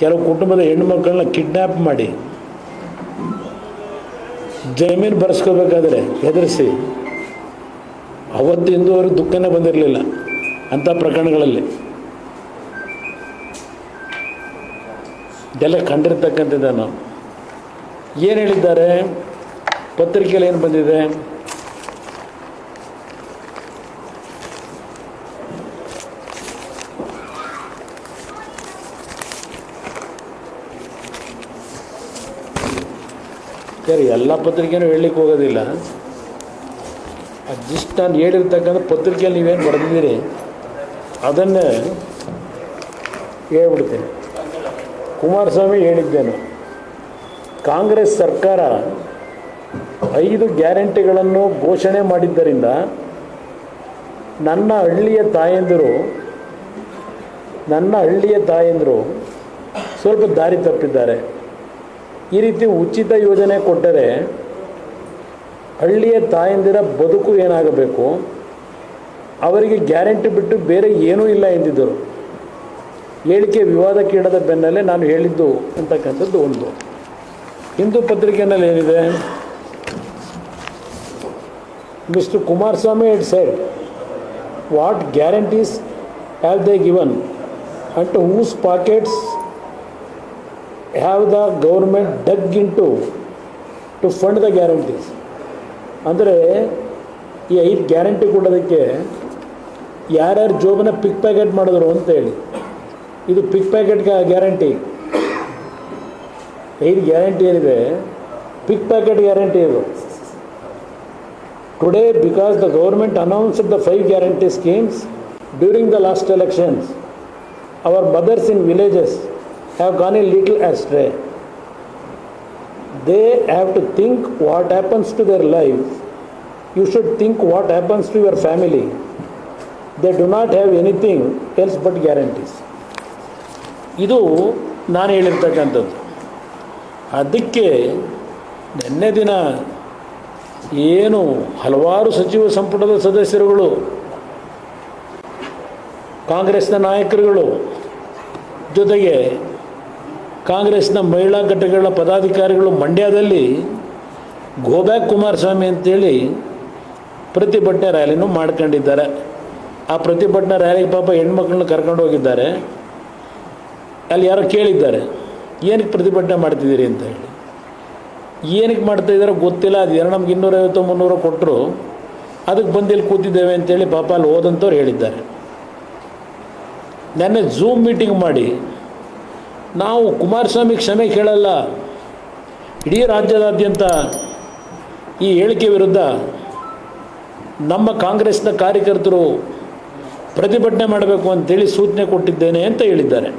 ಕೆಲವು ಕುಟುಂಬದ ಹೆಣ್ಣುಮಕ್ಕಳನ್ನ ಕಿಡ್ನ್ಯಾಪ್ ಮಾಡಿ ಜಮೀನು ಬರೆಸ್ಕೋಬೇಕಾದ್ರೆ ಹೆದರಿಸಿ. ಅವತ್ತು ಇಂದುವರೆಗೂ ದುಃಖನೇ ಬಂದಿರಲಿಲ್ಲ ಅಂಥ ಪ್ರಕರಣಗಳಲ್ಲಿ. ಇದೆಲ್ಲ ಕಂಡಿರ್ತಕ್ಕಂಥದ್ದು ನಾವು ಏನು ಹೇಳಿದ್ದಾರೆ? ಪತ್ರಿಕೆಯಲ್ಲಿ ಏನು ಬಂದಿದೆ? ಸರಿ ಎಲ್ಲ ಪತ್ರಿಕೆನೂ ಹೇಳಲಿಕ್ಕೆ ಹೋಗೋದಿಲ್ಲ. ಜಸ್ಟ್ ನಾನು ಹೇಳಿರ್ತಕ್ಕಂಥ ಪತ್ರಿಕೆಯಲ್ಲಿ ನೀವೇನು ಬರೆದಿದ್ದೀರಿ, ಅದನ್ನು ಹೇಳ್ಬಿಡ್ತೀನಿ. ಕುಮಾರಸ್ವಾಮಿ ಹೇಳಿದ್ದೇನು, ಕಾಂಗ್ರೆಸ್ ಸರ್ಕಾರ ಐದು ಗ್ಯಾರಂಟಿಗಳನ್ನು ಘೋಷಣೆ ಮಾಡಿದ್ದರಿಂದ ನನ್ನ ಹಳ್ಳಿಯ ತಾಯಂದಿರು, ನನ್ನ ಹಳ್ಳಿಯ ತಾಯಂದಿರು ಸ್ವಲ್ಪ ದಾರಿ ತಪ್ಪಿದ್ದಾರೆ. ಈ ರೀತಿ ಉಚಿತ ಯೋಜನೆ ಕೊಟ್ಟರೆ ಹಳ್ಳಿಯ ತಾಯಂದಿರ ಬದುಕು ಏನಾಗಬೇಕು? ಅವರಿಗೆ ಗ್ಯಾರಂಟಿ ಬಿಟ್ಟು ಬೇರೆ ಏನೂ ಇಲ್ಲ ಎಂದಿದ್ದರು. ಹೇಳಿಕೆ ವಿವಾದಕ್ಕೀಡದ ಬೆನ್ನಲ್ಲೇ ನಾನು ಹೇಳಿದ್ದು ಅಂತಕ್ಕಂಥದ್ದು ಒಂದು. ಹಿಂದೂ ಪತ್ರಿಕೆಯಲ್ಲಿ ಏನಿದೆ? Mister Kumaraswamy it said what guarantees have they given and whose pockets have the government dug into to fund the guarantees ಅಂದರೆ ಈ ಐದು ಗ್ಯಾರಂಟಿ ಕೊಡೋದಕ್ಕೆ ಯಾರ್ಯಾರು ಜೋಬನ್ನ ಪಿಕ್ ಪ್ಯಾಕೆಟ್ ಮಾಡಿದ್ರು ಅಂತೇಳಿ ಇದು ಪಿಕ್ ಪ್ಯಾಕೆಟ್ ಗ್ಯಾರಂಟಿ ಐದು ಗ್ಯಾರಂಟಿ ಏನಿದೆ? ಪಿಕ್ ಪ್ಯಾಕೆಟ್ ಗ್ಯಾರಂಟಿ ಇದು. Today because the government announced the five guarantee schemes during the last elections our mothers in villages have gone a little astray. They have to think what happens to their lives. You should think what happens to your family. They do not have anything else but guarantees. ಇದು ನಾನು ಹೇಳಿರ್ತಕ್ಕಂಥದ್ದು ಅದಕ್ಕೆ ನಿನ್ನೆ ದಿನ ಏನು ಹಲವಾರು ಸಚಿವ ಸಂಪುಟದ ಸದಸ್ಯರುಗಳು ಕಾಂಗ್ರೆಸ್ನ ನಾಯಕರುಗಳು ಜೊತೆಗೆ ಕಾಂಗ್ರೆಸ್ನ ಮಹಿಳಾ ಘಟಕಗಳ ಪದಾಧಿಕಾರಿಗಳು ಮಂಡ್ಯದಲ್ಲಿ ಗೋಬ್ಯಾಕ್ ಕುಮಾರಸ್ವಾಮಿ ಅಂತೇಳಿ ಪ್ರತಿಭಟನೆ ರ್ಯಾಲಿನೂ ಮಾಡ್ಕೊಂಡಿದ್ದಾರೆ. ಆ ಪ್ರತಿಭಟನಾ ರ್ಯಾಲಿಗೆ ಪಾಪ ಹೆಣ್ಮಕ್ಳನ್ನ ಕರ್ಕೊಂಡು ಹೋಗಿದ್ದಾರೆ. ಅಲ್ಲಿ ಯಾರೋ ಕೇಳಿದ್ದಾರೆ, ಏನಕ್ಕೆ ಪ್ರತಿಭಟನೆ ಮಾಡ್ತಿದ್ದೀರಿ ಅಂತ ಹೇಳಿ. ಏನಕ್ಕೆ ಮಾಡ್ತಾಯಿದ್ದಾರೋ ಗೊತ್ತಿಲ್ಲ, ಅದು ಯಾರು ನಮ್ಗೆ ಇನ್ನೂರೈವತ್ತು, ಮುನ್ನೂರು ಕೊಟ್ಟರು ಅದಕ್ಕೆ ಬಂದಿಲ್ಲಿ ಕೂತಿದ್ದೇವೆ ಅಂತೇಳಿ ಪಾಪ ಅಲ್ಲಿ ಹೋದಂಥವ್ರು ಹೇಳಿದ್ದಾರೆ. ನೆನ್ನೆ ಝೂಮ್ ಮೀಟಿಂಗ್ ಮಾಡಿ ನಾವು ಕುಮಾರಸ್ವಾಮಿ ಕ್ಷಮೆ ಕೇಳಲ್ಲ. ಇಡೀ ರಾಜ್ಯದಾದ್ಯಂತ ಈ ಹೇಳಿಕೆ ವಿರುದ್ಧ ನಮ್ಮ ಕಾಂಗ್ರೆಸ್ನ ಕಾರ್ಯಕರ್ತರು ಪ್ರತಿಭಟನೆ ಮಾಡಬೇಕು ಅಂತೇಳಿ ಸೂಚನೆ ಕೊಟ್ಟಿದ್ದೇನೆ ಅಂತ ಹೇಳಿದ್ದಾರೆ.